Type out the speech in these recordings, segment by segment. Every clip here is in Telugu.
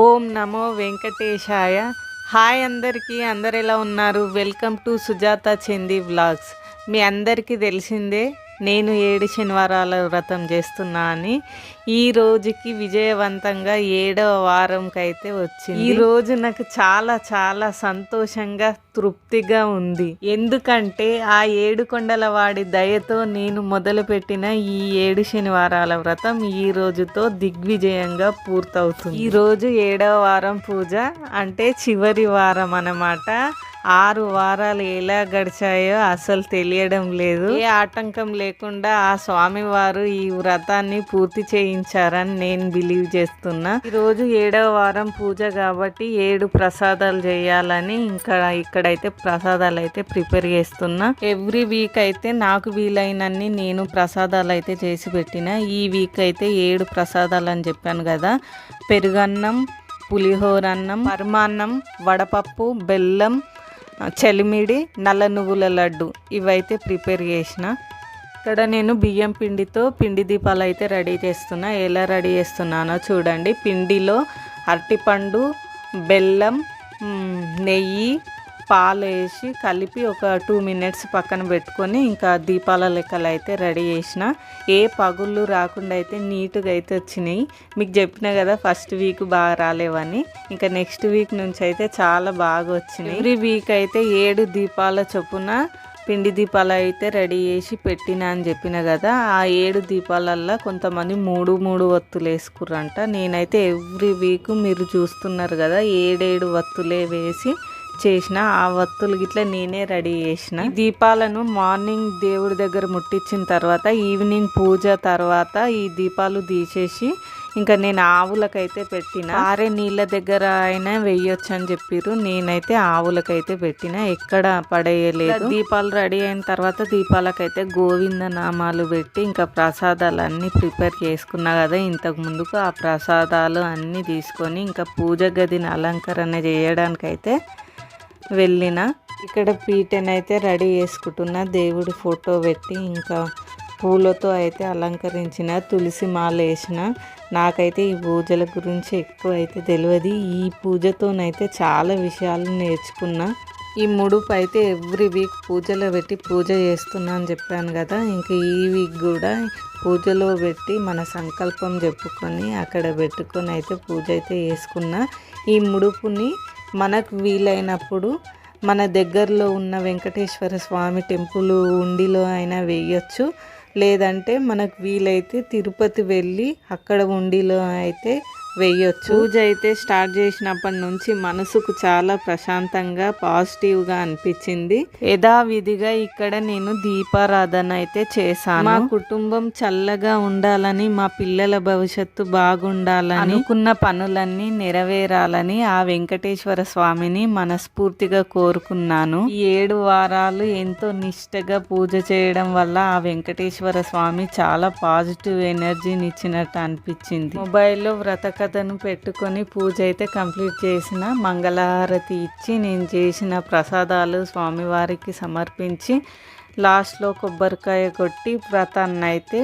ఓం నమో వెంకటేశాయ. హాయ్ అందరికీ అందరు ఎలా ఉన్నారు? వెల్కమ్ టు సుజాత చెంది వ్లాగ్స్. మీ అందరికీ తెలిసిందే నేను ఏడు శనివారాల వ్రతం చేస్తున్నా అని ఈ రోజుకి విజయవంతంగా ఏడవ వారంకి అయితే వచ్చింది. ఈ రోజు నాకు చాలా చాలా సంతోషంగా తృప్తిగా ఉంది. ఎందుకంటే ఆ ఏడు కొండల వాడి దయతో నేను మొదలుపెట్టిన ఈ ఏడు శనివారాల వ్రతం ఈ రోజుతో దిగ్విజయంగా పూర్తవుతుంది. ఈ రోజు ఏడవ వారం పూజ అంటే చివరి వారం అన్నమాట. ఆరు వారాలు ఎలా గడిచాయో అసలు తెలియడం లేదు. ఏ ఆటంకం లేకుండా ఆ స్వామివారు ఈ వ్రతాన్ని పూర్తి చేయించారని నేను బిలీవ్ చేస్తున్నా. ఈరోజు ఏడవ వారం పూజ కాబట్టి ఏడు ప్రసాదాలు చేయాలని ఇంకా ఇక్కడైతే ప్రసాదాలు అయితే ప్రిపేర్ చేస్తున్నా. ఎవ్రీ వీక్ అయితే నాకు వీలైనన్ని నేను ప్రసాదాలు అయితే చేసి పెట్టిన. ఈ వీక్ అయితే ఏడు ప్రసాదాలు అని చెప్పాను కదా. పెరుగన్నం పులిహోర అన్నం పరమాన్నం వడపప్పు బెల్లం చలిమిడి నల్ల నువ్వుల లడ్డు ఇవైతే ప్రిపేర్ చేసిన. ఇక్కడ నేను బియ్యం పిండితో పిండి దీపాలు అయితే రెడీ చేస్తున్నా. ఎలా రెడీ చేస్తున్నానో చూడండి. పిండిలో అరటిపండు బెల్లం నెయ్యి పాలు వేసి కలిపి ఒక టూ మినిట్స్ పక్కన పెట్టుకొని ఇంకా దీపాల లెక్కలు అయితే రెడీ చేసిన. ఏ పగుళ్ళు రాకుండా అయితే నీట్గా అయితే వచ్చినాయి. మీకు చెప్పిన కదా ఫస్ట్ వీక్ బాగా రాలేవని. ఇంకా నెక్స్ట్ వీక్ నుంచి అయితే చాలా బాగా వచ్చినాయి. ఎవ్రీ వీక్ అయితే ఏడు దీపాల చొప్పున పిండి దీపాలు అయితే రెడీ చేసి పెట్టిన అని చెప్పిన కదా ఆ ఏడు దీపాలల్లో కొంతమంది మూడు మూడు వత్తులు వేసుకుర్రంట. నేనైతే ఎవ్రీ వీక్ మీరు చూస్తున్నారు కదా ఏడేడు వత్తులే వేసి చేసిన ఆ వత్తులు గిట్లా నేనే రెడీ చేసిన. దీపాలను మార్నింగ్ దేవుడి దగ్గర ముట్టించిన తర్వాత ఈవినింగ్ పూజ తర్వాత ఈ దీపాలు తీసేసి ఇంకా నేను ఆవులకైతే పెట్టిన. ఆరే నీళ్ళ దగ్గర అయినా వేయొచ్చు అని చెప్పిర్రు. నేనైతే ఆవులకైతే పెట్టిన. ఎక్కడ పడేయలేదు. దీపాలు రెడీ అయిన తర్వాత దీపాలకైతే గోవింద నామాలు పెట్టి ఇంకా ప్రసాదాలు అన్నీ ప్రిపేర్ చేసుకున్నా కదా ఇంతకు ముందుకు ఆ ప్రసాదాలు అన్నీ తీసుకొని ఇంకా పూజ గదిని అలంకరణ చేయడానికైతే వెళ్ళిన. ఇక్కడ పీటనైతే రెడీ చేసుకుంటున్న. దేవుడి ఫోటో పెట్టి ఇంకా పూలతో అయితే అలంకరించిన తులసి మాల వేసిన. నాకైతే ఈ పూజల గురించి ఎక్కువ అయితే తెలియదు ఈ పూజతోనైతే చాలా విషయాలు నేర్చుకున్నా. ఈ ముడుపు అయితే ఎవ్రీ వీక్ పూజలో పెట్టి పూజ చేస్తున్నా అని చెప్పాను కదా. ఇంకా ఈ వీక్ కూడా పూజలో పెట్టి మన సంకల్పం చెప్పుకొని అక్కడ పెట్టుకొని అయితే పూజ అయితే చేసుకున్నా. ఈ ముడుపుని మనకు వీలైనప్పుడు మన దగ్గరలో ఉన్న వెంకటేశ్వర స్వామి టెంపుల్ ఉండిలో అయినా వేయచ్చు. లేదంటే మనకు వీలైతే తిరుపతి వెళ్ళి అక్కడ ఉండిలో అయితే వేయొచ్చు. పూజ అయితే స్టార్ట్ చేసినప్పటి నుంచి మనసుకు చాలా ప్రశాంతంగా పాజిటివ్గా అనిపించింది. యథావిధిగా ఇక్కడ నేను దీపారాధన అయితే చేశాను. మా కుటుంబం చల్లగా ఉండాలని మా పిల్లల భవిష్యత్తు బాగుండాలని అనుకున్న పనులన్నీ నెరవేరాలని ఆ వెంకటేశ్వర స్వామిని మనస్ఫూర్తిగా కోరుకున్నాను. ఈ ఏడు వారాలు ఎంతో నిష్టగా పూజ చేయడం వల్ల ఆ వెంకటేశ్వర స్వామి చాలా పాజిటివ్ ఎనర్జీని ఇచ్చినట్టు అనిపించింది. మొబైల్లో వ్రత కథను పెట్టుకొని పూజ అయితే కంప్లీట్ చేసిన మంగళహారతి ఇచ్చి నేను చేసిన ప్రసాదాలు స్వామివారికి సమర్పించి లాస్ట్లో కొబ్బరికాయ కొట్టి వ్రతాన్ని అయితే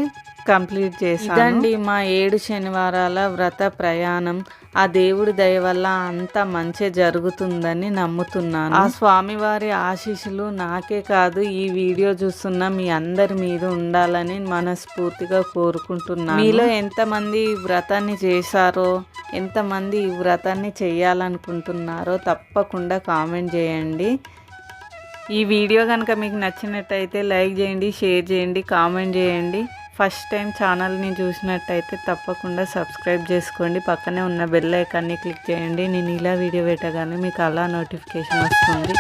కంప్లీట్ చేశాను. ఇదండి మా ఏడు శనివారాల వ్రత ప్రయాణం. ఆ దేవుడి దయ వల్ల అంత మంచి జరుగుతుందని నమ్ముతున్నాను. ఆ స్వామివారి ఆశీస్సులు నాకే కాదు ఈ వీడియో చూస్తున్న మీ అందరి మీద ఉండాలని మనస్ఫూర్తిగా కోరుకుంటున్నాను. మీలో ఎంతమంది ఈ వ్రతాన్ని చేశారో ఎంతమంది ఈ వ్రతాన్ని చేయాలనుకుంటున్నారో తప్పకుండా కామెంట్ చేయండి. ఈ వీడియో కనుక మీకు నచ్చినట్టయితే లైక్ చేయండి షేర్ చేయండి కామెంట్ చేయండి. ఫస్ట్ టైం ఛానల్ని చూసినట్టయితే తప్పకుండా సబ్స్క్రైబ్ చేసుకోండి. పక్కనే ఉన్న బెల్ ఐకాన్ని క్లిక్ చేయండి. నేను ఇలా వీడియో పెట్టగానే మీకు అలా నోటిఫికేషన్ వస్తుంది.